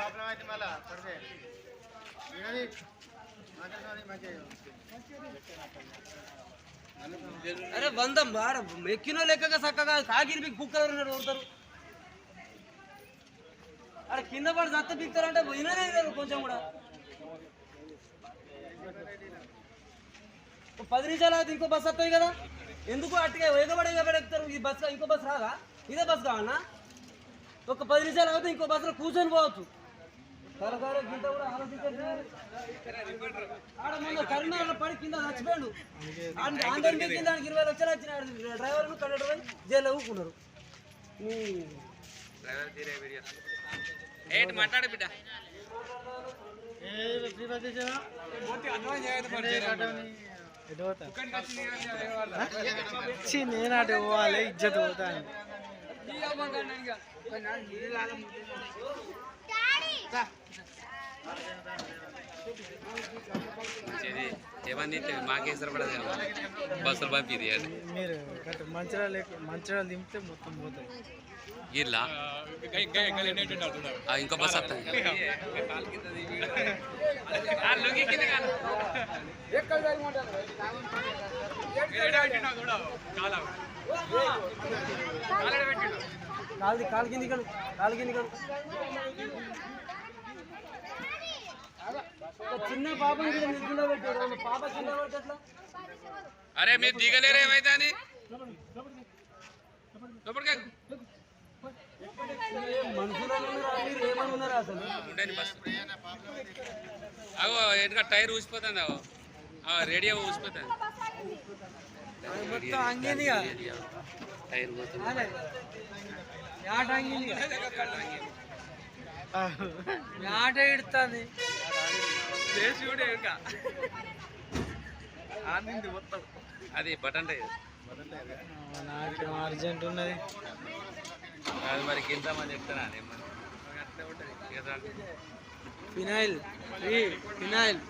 Problem అయితే మళ్ళా పడితే. వినది అరే వందం బార ఎక్కినో లెక్కగా చక్కగా కాగిరి బిగ్ కుక్కలు ఉన్నాడు కొడతారు అరే కింద పడి దత్త బిక్తారంటే విననే కొంచెం కూడా. పది నిమిషాలు అయితే ఇంకో బస్సు వస్తాయి కదా? ఎందుకు అట్టుగా వేగబడి వేగబడెక్తారు ఈ బస్ ఇంకో బస్సు రాదా? ఇదే బస్ కావాలన్నా ఒక పది నిమిషాలు అయితే ఇంకో బస్సులో కూర్చొని పోవచ్చు. సరదారు గీత కూడా మొన్న కరీంనగర్ పడి కింద చచ్చిపోయాడు. ఆన్- ఆంధ్ర కింద ఇరవై లక్షలు వచ్చినాడు డ్రైవర్ కండక్టర్ జైల్లో ఊకున్నారు ఏంటి మాట్లాడు బిడ్డ. ఏ ఫ్రీ బస్ చేసావా నేను అటు పోవాలి ఇజ్జత్ పోతాను ఇది ఏమని మాకేసరి పడదు బస్సులు పంపిది మీరు ఎక్కు- మంచిర్యాల దింపితే మొత్తం పోతాయి. ఇట్లా? ఆ, ఇంకో బస్ వస్తుంది కాలు కాలు కింది కాలు. కింది చిన్న పాప అరే మీరు దిగలేరు ఏమైతే అని? అగో ఎందుకంటే టైర్ ఊసిపోతుంది అగో. రేడియో ఊసిపోతుంది. టైర్ పోతుంది. ఆట అంగింది ఆట ఇడుతుంది అది బటన్ టైర్ నాకు అర్జెంట్ ఉన్నది. అది మరి చెప్తానా ఇక దాంట్లో. ఫినాయిల్ ఫినాయిల్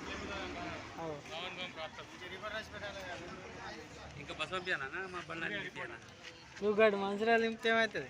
ఇంకా బస్ పంపించానా మా బండి నువ్వు గడు మంచిర్యాల దింపితే ఏమవుతుంది